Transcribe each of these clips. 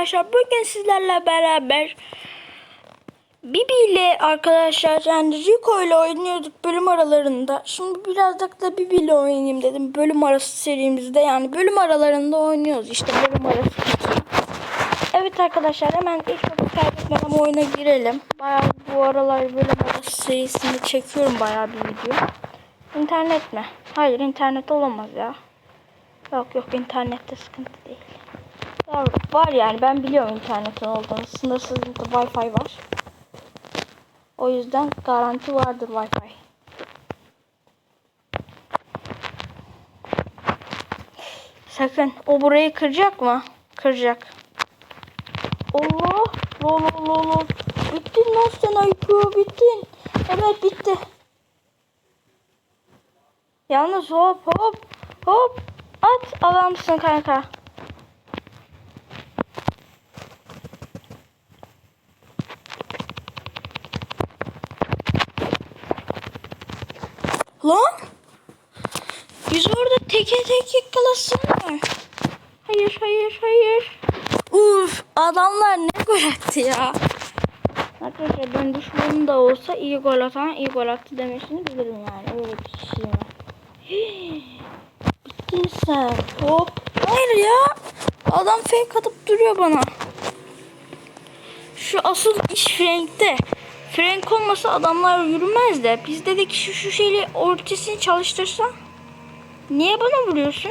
arkadaşlar. Bugün sizlerle beraber Bibi ile arkadaşlar yani Rico ile oynuyorduk bölüm aralarında. Şimdi biraz da Bibi ile oynayayım dedim. Bölüm arası serimizde yani bölüm aralarında oynuyoruz işte bölüm arası. Evet arkadaşlar hemen ilk vakit kaybetmeden oyuna girelim. Bayağı bu aralar bölüm arası serisini çekiyorum bayağı bir video. İnternet mi? Hayır internet olamaz ya. Yok yok internette sıkıntı değil. Var, var yani ben biliyorum internetin olduğunu. Sınırsız wifi var. O yüzden garanti vardır wifi. Sakın o burayı kıracak mı? Kıracak. Allah! Lol lol lol lol. Bittin lan sen IQ bittin. Evet bitti. Yalnız hop hop hop at adamsın kanka. Lan biz orada teke tek yakalasınlar. Hayır hayır hayır. Uf adamlar ne gol attı ya. Arkadaşlar ben düşmanım da olsa iyi gol atan iyi gol attı demesini bilirim yani. Öyle bir kişiyim. ben. Bittin sen. Hop. Hayır ya. Adam fake atıp duruyor bana. Şu asıl iş Frank'te. Frank olmasa adamlar yürümez de. Biz dedik şu şu şeyle ortasını çalıştırsa. Niye bana vuruyorsun?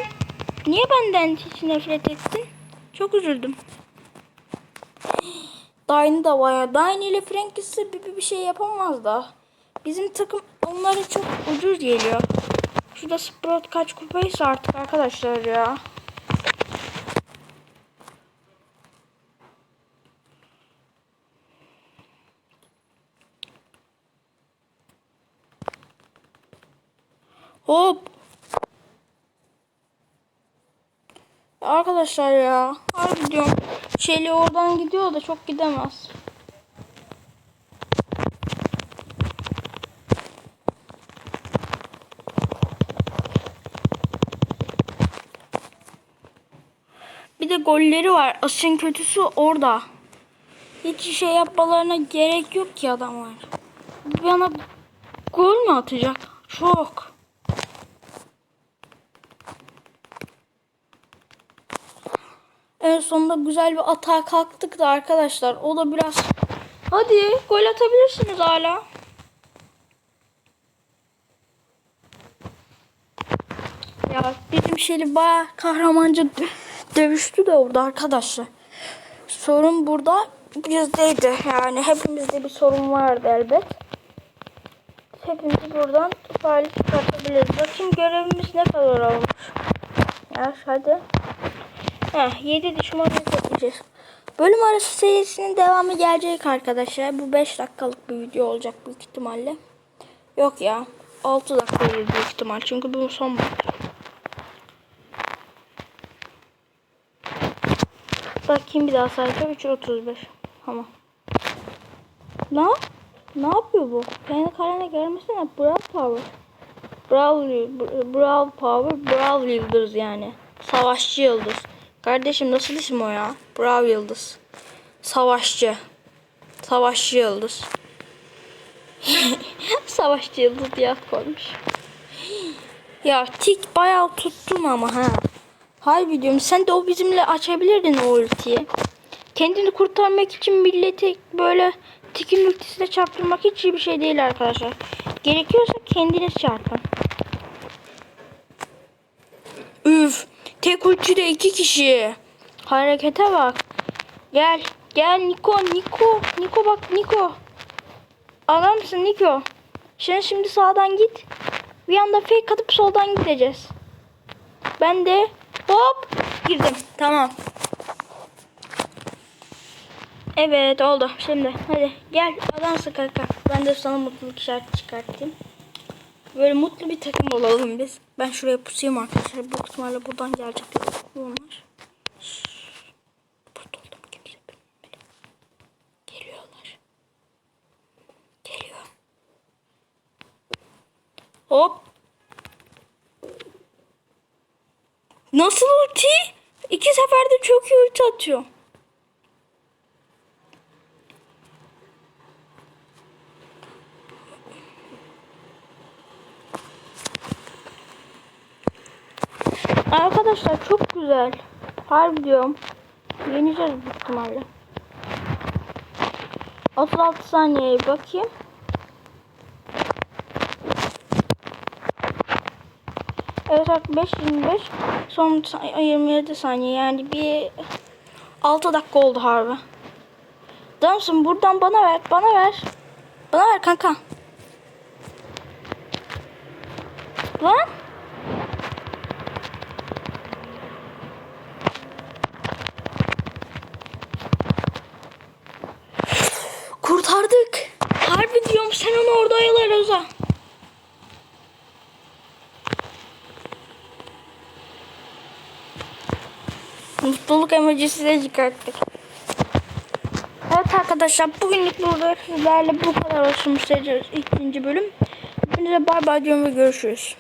Niye benden hiç nefret ettin? Çok üzüldüm. Dine da var ya. Dine ile Frank ise bir, bir şey yapamaz da. Bizim takım onlara çok ucuz geliyor. Şurada Sprout kaç kupaysa artık arkadaşlar ya. Hop. Arkadaşlar ya. Harbi diyorum. Şeyli oradan gidiyor da çok gidemez. Bir de golleri var. Asın kötüsü orada. Hiç şey yapmalarına gerek yok ki adamlar. Bana gol mü atacak? Çok. En sonunda güzel bir atağa kalktık da arkadaşlar. O da biraz... Hadi gol atabilirsiniz hala. Ya bizim şeyli baya kahramanca dö- dövüştü de orada arkadaşlar. Sorun burada bizdeydi. Yani hepimizde bir sorun vardı elbet. Hepimiz buradan faaliyet çıkartabiliriz. Bakayım görevimiz ne kadar olmuş. Ya hadi. Heh, 7 düşman edeceğiz. Bölüm arası serisinin devamı gelecek arkadaşlar. Bu 5 dakikalık bir video olacak büyük ihtimalle. Yok ya. 6 dakika olur büyük ihtimal. Çünkü bu son. Bakayım bir daha sayfa 3.35. Tamam. Ne? Ne yapıyor bu? Kendi karene gelmesene. Brawl Power. Brawl, Brawl Power, Brawl Yıldız yani. Savaşçı Yıldız. Kardeşim nasıl isim o ya? Brawl Yıldız. Savaşçı. Savaşçı Yıldız. Savaşçı Yıldız diye koymuş. Ya tik bayağı tuttum ama ha. Harbi diyorum sen de o bizimle açabilirdin o ultiyi. Kendini kurtarmak için milleti böyle tikin ultisine çarptırmak hiç iyi bir şey değil arkadaşlar. Gerekiyorsa kendiniz çarpın. Üf. Tek ultide iki kişi. Harekete bak. Gel. Gel Niko. Niko. Niko bak Niko. Adamsın Niko. Sen şimdi sağdan git. Bir anda fake atıp soldan gideceğiz. Ben de hop girdim. Tamam. Evet oldu. Şimdi hadi gel adamsın kanka. Ben de sana mutluluk işareti çıkartayım. Böyle mutlu bir takım olalım biz. Ben şuraya pusayım arkadaşlar. Bu ihtimalle buradan gelecekler. Onlar. Burada. Geliyorlar. Geliyor. Hop. Nasıl ulti? İki seferde çok iyi ulti atıyor. Arkadaşlar çok güzel. Harbi diyorum. Yeneceğiz büyük ihtimalle. 36 saniyeye bakayım. Evet artık 5 25 son sa- 27 saniye yani bir 6 dakika oldu harbi. Damsın buradan bana ver bana ver. Bana ver kanka. Lan. Kurtardık. Harbi diyorum sen onu orada oyalar Öza. Mutluluk emojisi de çıkarttık. Evet arkadaşlar bugünlük burada sizlerle bu kadar olsun ikinci bölüm. Hepinize bay bay diyorum ve görüşürüz.